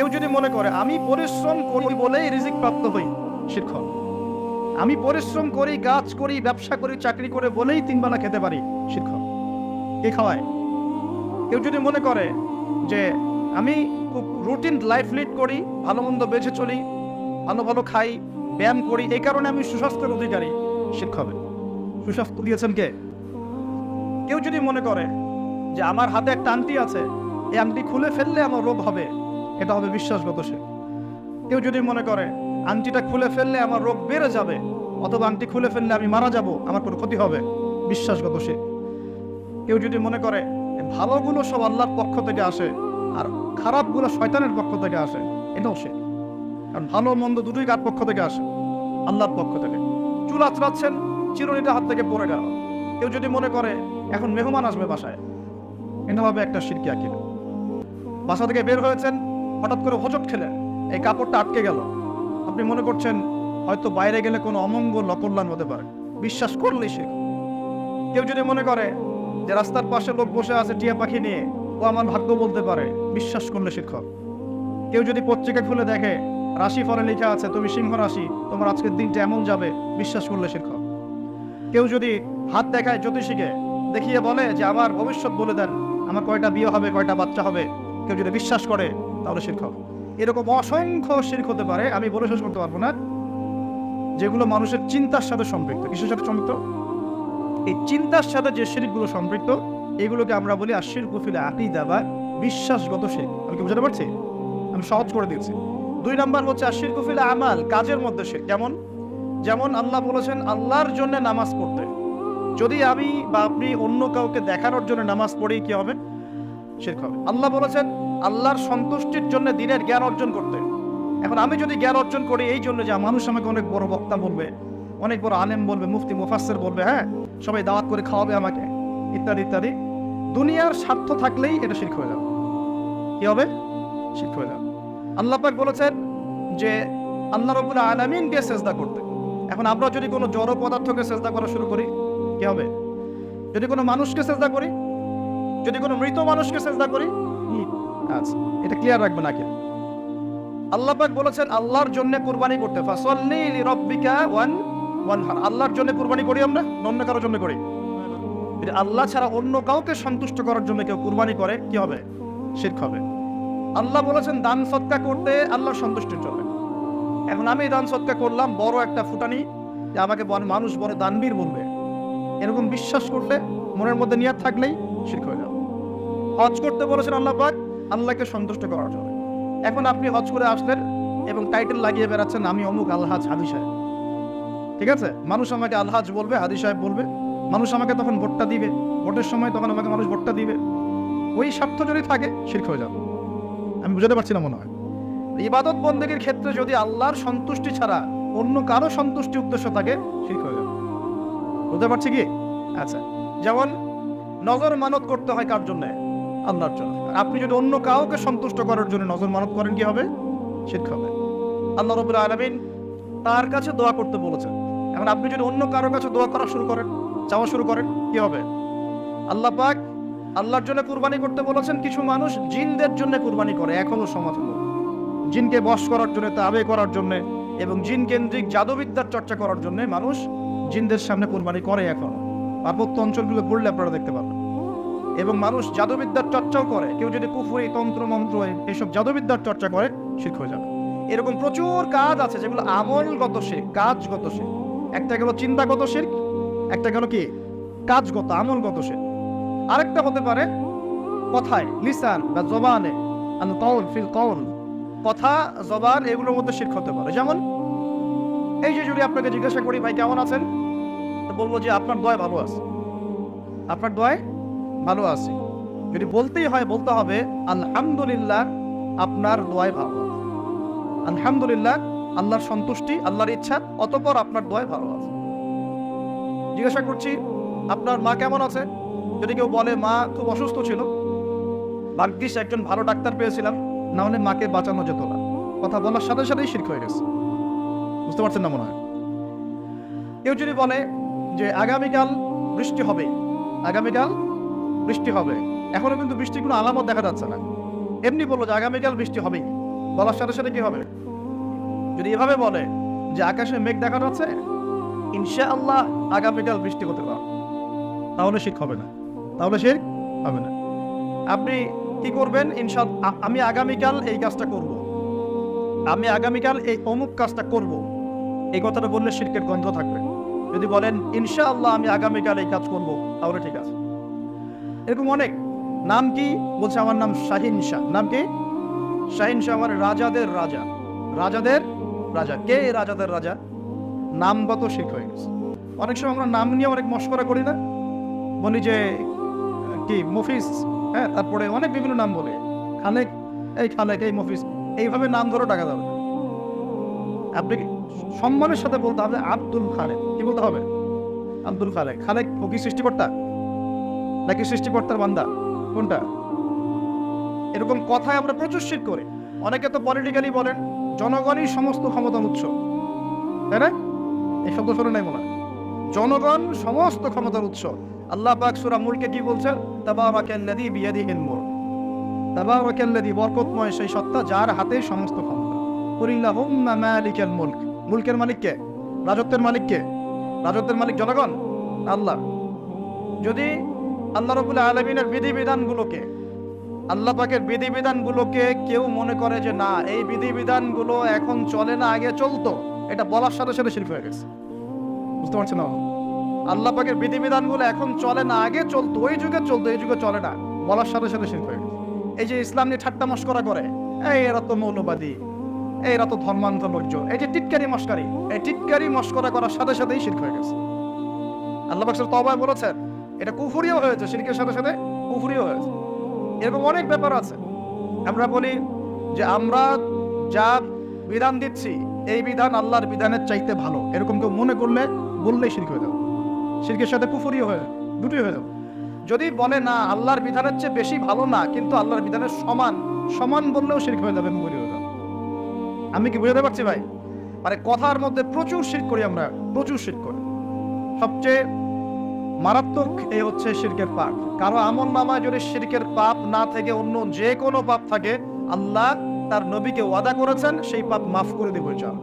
কেউ যদি মনে করে, আমি পরিশ্রম করি বলেই রিজিক প্রাপ্ত হই শিক্ষক আমি পরিশ্রম করি, কাজ করি, ব্যবসা করি, চাকরি করে বলেই তিন বেলা খেতে পারি শিক্ষক কে খাওয়ায়? কেউ যদি মনে করে যে, আমি খুব রুটিন লাইফ লিড করি, ভালো মন্দ বেঁচে চলি, ভালো ভালো খাই, ব্যায়াম করি, এই কারণে আমি সুস্বাস্থ্যের অধিকারী শিক্ষক সুস্বাস্থ্য দিয়েছেন কে? কেউ যদি মনে করে যে, আমার হাতে একটা আংটি আছে, এই আংটি খুলে ফেললে আমার রোগ হবে এটা হবে বিশ্বাসগত সে। কেউ যদি মনে করে, আংটিটা খুলে ফেললে আমার রোগ বেড়ে যাবে, অথবা আংটি খুলে ফেললে আমি মারা যাব, আমার কোনো ক্ষতি হবে। বিশ্বাসগত সে। কেউ যদি মনে করে ভালোগুলো সব আল্লাহর পক্ষ থেকে আসে, আর খারাপগুলো শয়তানের পক্ষ থেকে আসে, এটাও সে। কারণ ভালো মন্দ দুটোই কার পক্ষ থেকে আসে? আল্লাহর পক্ষ থেকে। চুল আচড়াচ্ছেন, চিরুনিটা হাত থেকে পড়ে গেল। কেউ যদি মনে করে, এখন মেহমান আসবে বাসায়, এটা হবে একটা সিরকি আকিল বাসা থেকে বের হয়েছেন হঠাৎ করে হোঁচট খেলে এই কাপড়টা আটকে গেল। আপনি মনে করছেন হয়তো বাইরে গেলে কোনো অমঙ্গল, অকল্যাণ হতে পারে। বিশ্বাস করলেই সে। কেউ যদি মনে করে যে রাস্তার পাশে লোক বসে আছে টিয়া পাখি নিয়ে, ও আমার ভাগ্য বলতে পারে, বিশ্বাস করলে শিক্ষক। কেউ যদি পত্রিকা খুলে দেখে, রাশি ফলে লেখা আছে, তুমি সিংহ রাশি, তোমার আজকের দিনটা এমন যাবে বিশ্বাস করলে শিক্ষক। কেউ যদি হাত দেখায় জ্যোতিষীকে, দেখিয়ে বলে যে, আমার ভবিষ্যৎ বলে দেন, আমার কয়টা বিয়ে হবে, কয়টা বাচ্চা হবে কেউ যদি বিশ্বাস করে তাহলে শিক্ষক এরকম অসংখ্য শির্ক হতে পারে, আমি বলে শেষ করতে পারব না, যেগুলো মানুষের চিন্তার সাথে সম্পৃক্ত। কিসের সাথে সম্পৃক্ত? এই চিন্তার সাথে যে শিরিকগুলো সম্পৃক্ত, এগুলোকে আমরা বলি আশির কুফিলে আকিদা বা বিশ্বাসগত শিরিক। আমি কি বুঝতে পারছি? আমি সহজ করে দিয়েছি। দুই নাম্বার হচ্ছে আশির কুফিলে আমাল, কাজের মধ্যে শিরক। যেমন যেমন আল্লাহ বলেছেন, আল্লাহর জন্য নামাজ পড়তে। যদি আমি বা আপনি অন্য কাউকে দেখানোর জন্য নামাজ পড়ি, কি হবে? শিরক হবে। আল্লাহ বলেছেন আল্লাহর সন্তুষ্টির জন্য দিনের জ্ঞান অর্জন করতে। এখন আমি যদি জ্ঞান অর্জন করি, এই জন্য যে মানুষ আমাকে অনেক বড় বক্তা বলবে, অনেক বড় আলেম বলবে, মুফতি, মুফাসসির বলবে হ্যাঁ সবাই দাওয়াত করে খাওয়াবে আমাকে, ইত্যাদি ইত্যাদি, দুনিয়ার স্বার্থ থাকলেই এটা শিখ হয়ে যাবে। কি হবে? শিখ হয়ে যাবে। আল্লাহ পাক বলেছেন যে, আল্লাহ রবুল আলামিনকে সেজদা করতে। এখন আমরা যদি কোনো জড় পদার্থকে চেষ্টা করা শুরু করি, কি হবে? যদি কোনো মানুষকে চেষ্টা করি, যদি কোনো মৃত মানুষকে চেষ্টা করি? আচ্ছা এটা ক্লিয়ার রাখবেন আগে আল্লাহ পাক বলেছেন, আল্লাহর জন্য কুরবানি করতে ফাসল্লি লিরাব্বিকা ওয়ান ওয়ানহার। আল্লাহর জন্য কুরবানি করি আমরা অন্য কারোর জন্য করি? আল্লাহ ছাড়া অন্য কাউকে সন্তুষ্ট করার জন্য কেউ কুরবানি করে, কি হবে? শিরক হবে। আল্লাহ বলেছেন, দান সৎকা করতে আল্লাহর সন্তুষ্টির জন্য। এখন আমি দান সৎকা করলাম, বড় একটা ফুটানি, যে আমাকে মানুষ বড় দানবীর বলবে। এরকম বিশ্বাস করলে মনের মধ্যে নিয়াত থাকলেই শিরক হয়ে যাবে। হজ করতে বলেছেন আল্লাহ পাক আল্লাহকে সন্তুষ্ট করার জন্য। এখন আপনি হজ করে আসলেন এবং টাইটেল লাগিয়ে বেড়াচ্ছেন, আমি অমুক আলহাজ হাদি সাহেব। ঠিক আছে? মানুষ আমাকে আলহাজ বলবে হাদি সাহেব বলবে। মানুষ আমাকে তখন ভোটটা দিবে। ভোটের সময় তখন আমাকে মানুষ ভোটটা দিবে। ওই স্বার্থ যদি থাকে, শির্ক হয়ে যাবে। আমি বুঝাতে পারছি না মনে হয়। ইবাদত বন্দেগীর ক্ষেত্রে যদি আল্লাহর সন্তুষ্টি ছাড়া অন্য কারও সন্তুষ্টি উদ্দেশ্য থাকে, শির্ক হয়ে যাবে। বুঝতে পারছি কি? আচ্ছা যেমন নজর মানত করতে হয় কার জন্য? আল্লাহর জন্য। আপনি যদি অন্য কাউকে সন্তুষ্ট করার জন্য নজর মানত করেন, কি হবে? শির্ক হবে। আল্লাহ রবুল আলমিন তার কাছে দোয়া করতে বলেছেন। এখন আপনি যদি অন্য কারও কাছে দোয়া করা শুরু করেন, চাওয়া শুরু করেন, কি হবে? আল্লাহ পাক আল্লাহর জন্য কুরবানি করতে বলেছেন, কিছু মানুষ জিনদের জন্য কুরবানি করে, এখনও সমাজ জিনকে বশ করার জন্য, তাবে করার জন্য এবং জিন কেন্দ্রিক জাদুবিদ্যার চর্চা করার জন্য মানুষ জিনদের সামনে কুরবানি করে এখন। পার্বত্য অঞ্চলগুলো পড়লে আপনারা দেখতে পাবেন এবং মানুষ জাদুবিদ্যার চর্চাও করে। কেউ যদি কুফুরি, তন্ত্র, মন্ত্র এইসব জাদুবিদ্যার চর্চা করে শিখ হয়ে যাবে। এরকম প্রচুর কাজ আছে যেগুলো আমলগত শেখ কাজগত শেখ একটা গেল চিন্তাগত শেখ একটা গেল কি? কাজগত, আমলগত শেখ আরেকটা হতে পারে কথায়, লিসান বা জবানে, আন ফিল কৌল কথা, জবান এগুলোর মধ্যে শিখ হতে পারে। যেমন, এই যে যদি আপনাকে জিজ্ঞাসা করি, ভাই কেমন আছেন? বলব যে, আপনার দয় ভালো আছে। আপনার দয় ভালো আছে। যদি বলতেই হয়, বলতে হবে, আলহামদুলিল্লাহ, আপনার দোয়ায় ভালো। আলহামদুলিল্লাহ, আল্লাহর সন্তুষ্টি, আল্লাহর ইচ্ছা, অতপর আপনার দোয়ায় ভালো আছে। জিজ্ঞাসা করছি, আপনার মা কেমন আছে? যদি কেউ বলে, মা খুব অসুস্থ ছিল, ভাগ্যিস একজন ভালো ডাক্তার পেয়েছিলাম, না হলে মাকে বাঁচানো যেত না। কথা বলার সাথে সাথেই শির্ক হয়ে গেছে। বুঝতে পারছেন না মনে হয়? কেউ যদি বলে যে, আগামীকাল বৃষ্টি হবে, আগামীকাল বৃষ্টি হবে। এখনও কিন্তু বৃষ্টির কোনো আলামত দেখা যাচ্ছে না। এমনি বলল যে আগামীকাল বৃষ্টি হবেই। বলার সাথে সাথে কি হবে? যদি এভাবে বলে যে আকাশে মেঘ দেখা যাচ্ছে ইনশা আল্লাহ আগামীকাল বৃষ্টি হতে পারে। তাহলে শিখ হবে না। তাহলে শিখ হবে না। আপনি কি করবেন? ইনশা আমি আগামীকাল এই কাজটা করব। আমি আগামীকাল এই অমুক কাজটা করব। এই কথাটা বললে শিল্পের গন্ধ থাকবে। যদি বলেন ইনশা আল্লাহ আমি আগামীকাল এই কাজ করব, তাহলে ঠিক আছে। এরকম অনেক। নাম কি? বলছে আমার নাম শাহিন শাহ। নাম কি? শাহিন শাহ আমার রাজাদের রাজা। রাজাদের রাজা। কে রাজাদের রাজা? নামগত শিখ হয়ে গেছে। অনেক সময় আমরা নাম নিয়ে অনেক মস্করা করি না? বলি যে, কি মফিস হ্যাঁ তারপরে অনেক বিভিন্ন নাম বলে। খালেক এই খালেক এই মফিস এইভাবে নাম ধরো টাকা যাবে আপনি সম্মানের সাথে বলতে হবে? আব্দুল খালেক। কি বলতে হবে? আব্দুল খালেক। খালেক ও কি সৃষ্টিকর্তা? নাকি সৃষ্টিকর্তার বান্দা? কোনটা? এরকম কথায় আমরা প্রচুর শির করি। অনেকে তো পলিটিক্যালি বলেন, জনগণই সমস্ত ক্ষমতার উৎস। তাই না? এই শব্দ শুনে নাই মনে। জনগণ সমস্ত ক্ষমতার উৎস। আল্লাহ পাক সূরা মুলকে কি বলছেন? তাবারাকাল্লাযী বিয়াদিহিল মুলক। তাবারাকাল্লাযী বরকতময় সেই সত্তা যার হাতে সমস্ত ক্ষমতা। কুলিল্লাহুম্মা মালিকাল মুলক। মুলকের মালিক কে? রাজত্বের মালিক কে? রাজত্বের মালিক জনগণ? আল্লাহ। যদি আল্লাহ রবুল্লাহ আলমিনের বিধিবিধানগুলোকে, আল্লাহ পাকের বিধিবিধানগুলোকে কেউ মনে করে যে না, এই বিধিবিধানগুলো এখন চলে না, আগে চলতো। এটা বলার সাথে সাথে শিল্প হয়ে গেছে। বুঝতে পারছেন না? আল্লাহ পাকের বিধিবিধানগুলো এখন চলে না, আগে চলতো, ওই যুগে চলতো, এই যুগে চলে না, বলার সাথে সাথে শিল্প হয়ে গেছে। এই যে ইসলাম নিয়ে ঠাট্টা মস্করা করে, এই এরা তো মৌলবাদী, এই এরা তো ধর্মান্ধ লোকজন, এই যে টিটকারি মস্কারি, এই টিটকারি মস্করা করার সাথে সাথেই শিল্প হয়ে গেছে। আল্লাহ পাক তবায় বলেছেন এটা কুফুরিও হয়েছে শিরকের সাথে সাথে কুফুরিও হয়েছে। এরকম অনেক ব্যাপার আছে। আমরা বলি যে আমরা যা বিধান দিচ্ছি, এই বিধান আল্লাহর বিধানের চাইতে ভালো। এরকম কেউ মনে করলে বললেই শিরক হয়ে যাবে। শিরকের সাথে কুফুরিও হয়ে, দুটোই হয়ে যাবে। যদি বলে না, আল্লাহর বিধানের চেয়ে বেশি ভালো না, কিন্তু আল্লাহর বিধানের সমান সমান বললেও শিরক হয়ে যাবে, কুফুরি হয়ে যাবে। আমি কি বুঝাতে পারছি ভাই? মানে কথার মধ্যে প্রচুর শির করি আমরা, প্রচুর শির করি। সবচেয়ে মারাত্মক এ হচ্ছে শিরকের পাপ। কারও আমন নামায় যদি শিরকের পাপ না থেকে অন্য যে কোনো পাপ থাকে, আল্লাহ তার নবীকে ওয়াদা করেছেন, সেই পাপ মাফ করে দেবে চান